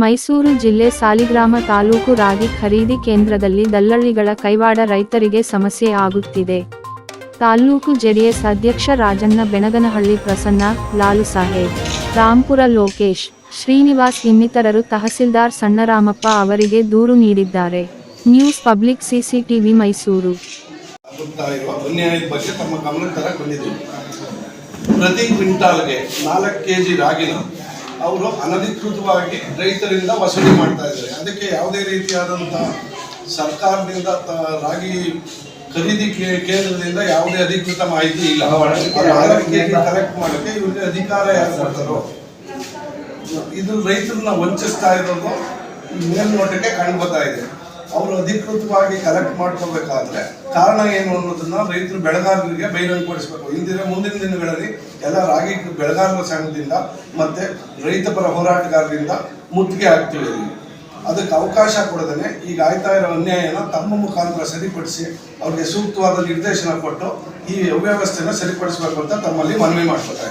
ಮೈಸೂರು ಜಿಲ್ಲೆ ಸಾಲಿಗ್ರಾಮ ತಾಲೂಕು ರಾಗಿ ಖರೀದಿ ಕೇಂದ್ರದಲ್ಲಿ ದಲ್ಲಳ್ಳಿಗಳ ಕೈವಾಡ ರೈತರಿಗೆ ಸಮಸ್ಯೆ ಆಗುತ್ತಿದೆ. ತಾಲೂಕು ಜೆಡಿಎಸ್ ಅಧ್ಯಕ್ಷ ರಾಜಣ್ಣ ಬೆನಗನಹಳ್ಳಿ ಪ್ರಸನ್ನ, ಲಾಲು ಸಾಹೇಬ್, ರಾಂಪುರ ಲೋಕೇಶ್, ಶ್ರೀನಿವಾಸ್ ಇನ್ನಿತರರು ತಹಸೀಲ್ದಾರ್ ಸಣ್ಣರಾಮಪ್ಪ ಅವರಿಗೆ ದೂರು ನೀಡಿದ್ದಾರೆ. News public CCTV Mysuru. ಪ್ರತಿ ಕ್ವಿಂಟಾಲ್ಗೆ ನಾಲ್ಕು ಕೆಜಿ ರಾಗಿನ ಅವರು ಅನಧಿಕೃತವಾಗಿ ರೈತರಿಂದ ವಸೂಲಿ ಮಾಡ್ತಾ ಇದ್ದಾರೆ. ಅದಕ್ಕೆ ಯಾವುದೇ ರೀತಿಯಾದಂತಹ ಸರ್ಕಾರದಿಂದ ರಾಗಿ ಖರೀದಿ ಕೇಂದ್ರದಿಂದ ಯಾವುದೇ ಅಧಿಕೃತ ಮಾಹಿತಿ ಇಲ್ಲ. ಕಲೆಕ್ಟ್ ಮಾಡೋಕ್ಕೆ ಇವ್ರಿಗೆ ಅಧಿಕಾರ ಯಾರು ಕೊಡ್ತಾರೋ? ಇದು ರೈತರನ್ನ ವಂಚಿಸ್ತಾ ಇರೋದು ಮೇಲ್ನೋಟಕ್ಕೆ ಕಂಡು ಬರ್ತಾ ಇದೆ. ಅವರು ಅಧಿಕೃತವಾಗಿ ಕಲೆಕ್ಟ್ ಮಾಡ್ಕೋಬೇಕಾದ್ರೆ ಕಾರಣ ಏನು ಅನ್ನೋದನ್ನ ರೈತರು ಬೆಳೆಗಾರರಿಗೆ ಬಹಿರಂಗಪಡಿಸಬೇಕು ಇಂದಿನ ಮುಂದಿನ ದಿನಗಳಲ್ಲಿ ಎಲ್ಲ ರಾಗಿ ಬೆಳೆಗಾರರ ಸಂಘದಿಂದ ಮತ್ತೆ ರೈತ ಪರ ಹೋರಾಟಗಾರರಿಂದ ಮುತ್ತಿಗೆ ಇಲ್ಲಿ. ಅದಕ್ಕೆ ಅವಕಾಶ ಕೊಡದೇ ಈಗ ಆಯ್ತಾ ಇರೋ ಅನ್ಯಾಯನ ತಮ್ಮ ಮುಖಾಂತರ ಸರಿಪಡಿಸಿ ಅವ್ರಿಗೆ ಸೂಕ್ತವಾದ ನಿರ್ದೇಶನ ಕೊಟ್ಟು ಈ ಅವ್ಯವಸ್ಥೆನ ಸರಿಪಡಿಸಬೇಕು ಅಂತ ತಮ್ಮಲ್ಲಿ ಮನವಿ ಮಾಡ್ಕೊತಾ